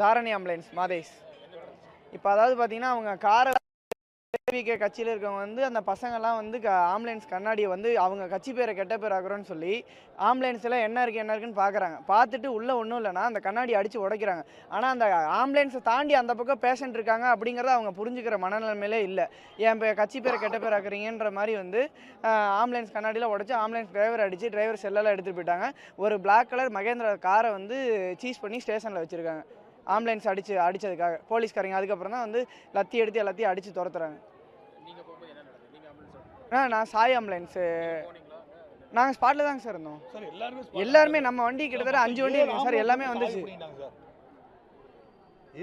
Dharani ambulance Madhesh. இப்போ அதாவது பார்த்தீங்கன்னா அவங்க காரை ஏவிகே கட்சியில் இருக்கவங்க வந்து அந்த பசங்கள்லாம் வந்து க ஆம்புலன்ஸ் கண்ணாடியை வந்து அவங்க கட்சி பேரை கெட்ட பேர் ஆக்குறோன்னு சொல்லி ஆம்புலன்ஸில் என்ன இருக்குது என்ன இருக்குன்னு பார்க்குறாங்க பார்த்துட்டு உள்ளே ஒன்றும் இல்லைனா அந்த கண்ணாடி அடித்து உடைக்கிறாங்க. ஆனால் அந்த ஆம்புலன்ஸை தாண்டி அந்த பக்கம் பேஷண்ட் இருக்காங்க அப்படிங்கிறத அவங்க புரிஞ்சுக்கிற மனநிலைமையிலே இல்லை. என் பே கட்சி பேரை கெட்ட பேர் ஆக்குறீங்கன்ற மாதிரி வந்து ஆம்புலன்ஸ் கண்ணாடியில் உடச்சி ஆம்புலன்ஸ் டிரைவர் அடித்து டிரைவர் செல்லெல்லாம் எடுத்துகிட்டு போயிட்டாங்க. ஒரு பிளாக் கலர் மகேந்திரா காரை வந்து சீஸ் பண்ணி ஸ்டேஷனில் வச்சுருக்காங்க. ஆம்புலன்ஸ் அடிச்சு அடிச்சதுக்காக. போலீஸ்காரங்க அதுக்கப்புறம் தான் வந்து லத்தி எடுத்து எல்லாத்தையும் அடித்து துரத்துறாங்க. ஆ நான் சாய் ஆம்புலன்ஸு நாங்கள் ஸ்பாட்டில் தாங்க சார் இருந்தோம். சார் எல்லாருமே எல்லாருமே நம்ம வண்டி கிட்டத்தட்ட அஞ்சு வண்டி இருக்குங்க சார் எல்லாமே வந்துச்சு.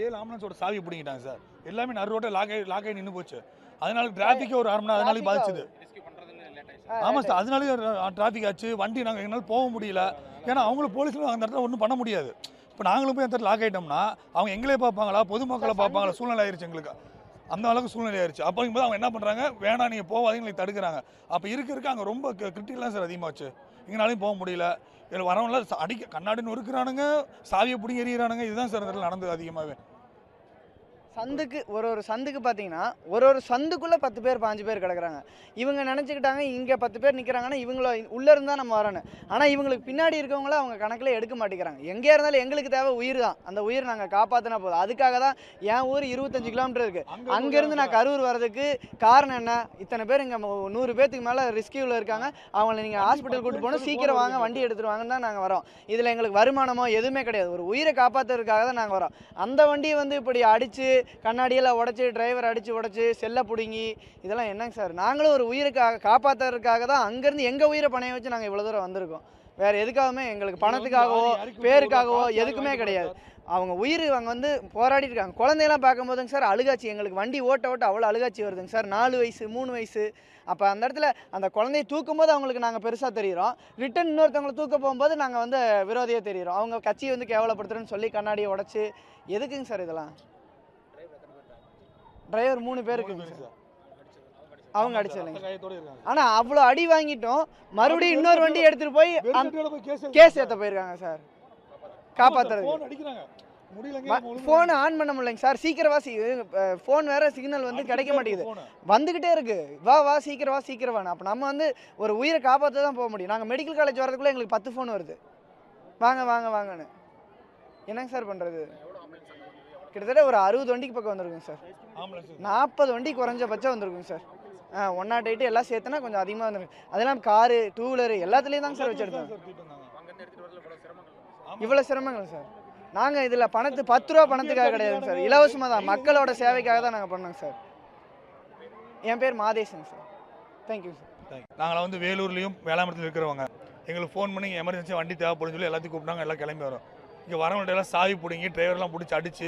ஏழு ஆம்புலன்ஸோட சாவி பிடிங்கிட்டாங்க சார். எல்லாமே நடு ரோட்டை லாக் ஆகி லாக் ஆகி நின்று போச்சு. அதனால டிராஃபிக்கே ஒரு அரை மணி நேரம் அதனால பாதிச்சுது. ஆமாம் சார் அதனாலே டிராஃபிக் ஆச்சு. வண்டி நாங்கள் எங்களால் போக முடியல. ஏன்னா அவங்களும் போலீஸ்ல அந்த இடத்துல ஒன்றும் பண்ண முடியாது. இப்போ நாங்களும் போய் அந்த லாக் ஆகிட்டோம்னா அவங்க எங்களே பார்ப்பாங்களா? பொதுமக்களை பார்ப்பாங்களா? சூழ்நிலை ஆயிருச்சு எங்களுக்கு. அந்த அளவுக்கு சூழ்நிலை ஆயிருச்சு. அப்படிங்கும்போது அவங்க என்ன பண்ணுறாங்க வேணாம் நீங்கள் எங்களை தடுக்கிறாங்க. அப்போ இருக்க இருக்க. அங்கே ரொம்ப கிரிட்டிக்கலாக சார் அதிகமாச்சு. எங்களாலையும் போக முடியல. இதில் வரவங்கள அடிக்க கண்ணாடி நொறுக்குறானுங்க சாவியை பிடிங்கி எறிகிறானுங்க இதுதான் சார் இந்த நடந்தது அதிகமாகவே சந்துக்கு ஒரு ஒரு சந்துக்கு பார்த்தீங்கன்னா ஒரு ஒரு சந்துக்குள்ளே பத்து பேர் பாஞ்சு பேர் கிடக்குறாங்க. இவங்க நினச்சிக்கிட்டாங்க இங்கே பத்து பேர் நிற்கிறாங்கன்னா இவங்கள உள்ளே இருந்தால் நம்ம வரணும். ஆனால் இவங்களுக்கு பின்னாடி இருக்கவங்கள அவங்க கணக்கில் எடுக்க மாட்டேங்கிறாங்க. எங்கே இருந்தாலும் எங்களுக்கு தேவை உயிர் தான். அந்த உயிர் நாங்கள் காப்பாற்றினா போதும். அதுக்காக தான் என் ஊர் இருபத்தஞ்சு கிலோமீட்டர் இருக்குது அங்கேருந்து நான் கரூர் வர்றதுக்கு காரணம் என்ன? இத்தனை பேர் இங்கே நூறு பேர்த்துக்கு மேலே ரிஸ்கியூவில் இருக்காங்க. அவங்கள நீங்கள் ஹாஸ்பிட்டல் கூட்டு போகணும். சீக்கிரம் வாங்க வண்டி எடுத்துட்டு வாங்கன்னு தான் நாங்கள் வரோம். இதில் எங்களுக்கு வருமானமோ எதுவுமே கிடையாது. ஒரு உயிரை காப்பாற்றுறதுக்காக தான் நாங்கள் வரோம். அந்த வண்டியை வந்து இப்படி அடித்து கண்ணாடியெல்லாம் உடச்சி டிரைவர் அடித்து உடச்சி செல்லை பிடுங்கி இதெல்லாம் என்னங்க சார்? நாங்களும் ஒரு உயிருக்காக காப்பாற்றுறதுக்காக தான் அங்கேருந்து எங்கள் உயிரை பணைய வச்சு நாங்கள் இவ்வளோ தூரம் வந்திருக்கோம். வேறு எதுக்காகவுமே எங்களுக்கு பணத்துக்காகவோ பேருக்காகவோ எதுக்குமே கிடையாது. அவங்க உயிர் அவங்க வந்து போராடி இருக்காங்க. குழந்தையெல்லாம் பார்க்கும்போதுங்க சார் அழுகாச்சி. எங்களுக்கு வண்டி ஓட்ட ஓட்ட அவ்வளோ அழுகாச்சி வருதுங்க சார். நாலு வயசு மூணு வயசு. அப்போ அந்த இடத்துல அந்த குழந்தைய தூக்கும்போது அவங்களுக்கு நாங்கள் பெருசாக தெரியுறோம். ரிட்டன் இன்னொருத்தவங்களை தூக்க போகும்போது நாங்கள் வந்து விரோதியாக தெரியுறோம். அவங்க கட்சியை வந்து கேவலப்படுத்துறேன்னு சொல்லி கண்ணாடியை உடச்சி எதுக்குங்க சார் இதெல்லாம்? டிரைவர் மூணு பேருக்கு சார் அவங்க இருக்காங்க. ஆனால் அவ்வளோ அடி வாங்கிட்டோம். மறுபடியும் இன்னொரு வண்டி எடுத்துகிட்டு போய் கேஸ் ஏற்ற போயிருக்காங்க சார். காப்பாற்றுறது ஃபோன் ஆன் பண்ண முடியலைங்க சார். சீக்கிரம் வா சி ஃபோன் வேற சிக்னல் வந்து கிடைக்க மாட்டேங்குது. வந்துக்கிட்டே இருக்கு. வா வா சீக்கிரம் வா சீக்கிரம் வான்னு. அப்போ நம்ம வந்து ஒரு உயிரை காப்பாற்ற தான் போக முடியும். நாங்கள் மெடிக்கல் காலேஜ் வரதுக்குள்ளே எங்களுக்கு பத்து ஃபோன் வருது. வாங்க வாங்க வாங்கன்னு. என்னங்க சார் பண்ணுறது கிட்டத்தட்ட ஒரு அறுபது வண்டிக்கு பக்கம் வந்திருக்குங்க சார். நாற்பது வண்டி குறைஞ்சபட்சம் வந்திருக்குங்க சார். ஆ ஒன் நாட் எயிட்டு எல்லாம் சேர்த்துனா கொஞ்சம் அதிகமாக வந்துருக்கு அதெல்லாம் காரு டூ வீலரு எல்லாத்துலேயும் தாங்க சார் வச்சுருக்கோம் இவ்வளோ சிரமங்கள் சார். நாங்கள் இதில் பணத்து பத்து ரூபா பணத்துக்காக கிடையாதுங்க சார். இலவசமாக தான். மக்களோட சேவைக்காக தான் நாங்கள் பண்ணோங்க சார். என் பேர் மாதேஷன் சார். தேங்க்யூ சார் நாங்கள் வந்து வேலூர்லேயும் வேளாமரத்தில் இருக்கிறவங்க. எங்களுக்கு ஃபோன் பண்ணி எமர்ஜென்சி வண்டி தேவைப்படுன்னு சொல்லி எல்லாத்தையும் கூப்பிட்டாங்க. எல்லாம் கிளம்பி வரோம். இங்கே வரவங்கள்ட்ட எல்லாம் சாவி பிடிங்கி டிரைவர்லாம் பிடிச்சி அடிச்சு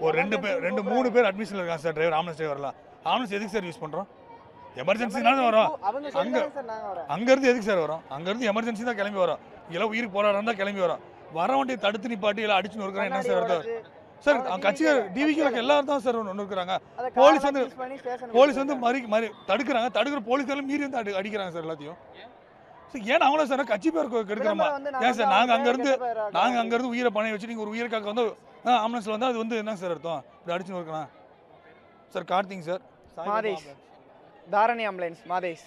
ஒரு ரெண்டு பேர் ரெண்டு மூணு பேர் அட்மிஷனில் இருக்காங்க சார் டிரைவர் ஆம்புலன்ஸ் டிரைவர்லாம் ஆம்புலன்ஸ் எதுக்கு சார் யூஸ் பண்ணுறோம் எமர்ஜென்சினால வரோம். அங்க- அங்கே அங்கேருந்து எதுக்கு சார் வரோம்? அங்கேருந்து எமர்ஜென்சி தான் கிளம்பி வரோம். இதெல்லாம் உயிருக்கு போராடம் தான் கிளம்பி வரோம். வர வண்டியை தடுத்து நிப்பாட்டி எல்லாம் அடிச்சுன்னு இருக்கிறோம் என்ன சார் அர்த்தம் சார் கட்சியார் டிவிக்கு எல்லாரும் தான் சார் ஒன்று இருக்கிறாங்க போலீஸ் வந்து- போலீஸ் வந்து மறி மறி தடுக்கிறாங்க. தடுக்கிற போலீஸ்காரங்க மீறி வந்து அடி அடிக்கிறாங்க சார் எல்லாத்தையும். ஏன் அவங்கள சார் கட்சி பேர் கெடுக்கிறோமா ஏன் சார் நாங்கள் அங்கேருந்து நாங்கள் அங்கேருந்து உயிரை பணைய வச்சு நீங்கள் ஒரு உயிரைக்காக வந்து ஆம்புலன்ஸில் வந்து அது வந்து என்ன சார் அர்த்தம்? இப்படி அடிச்சுன்னு இருக்கலாம். Sir Karthik sir. Madesh. Dharani ambulance Madesh.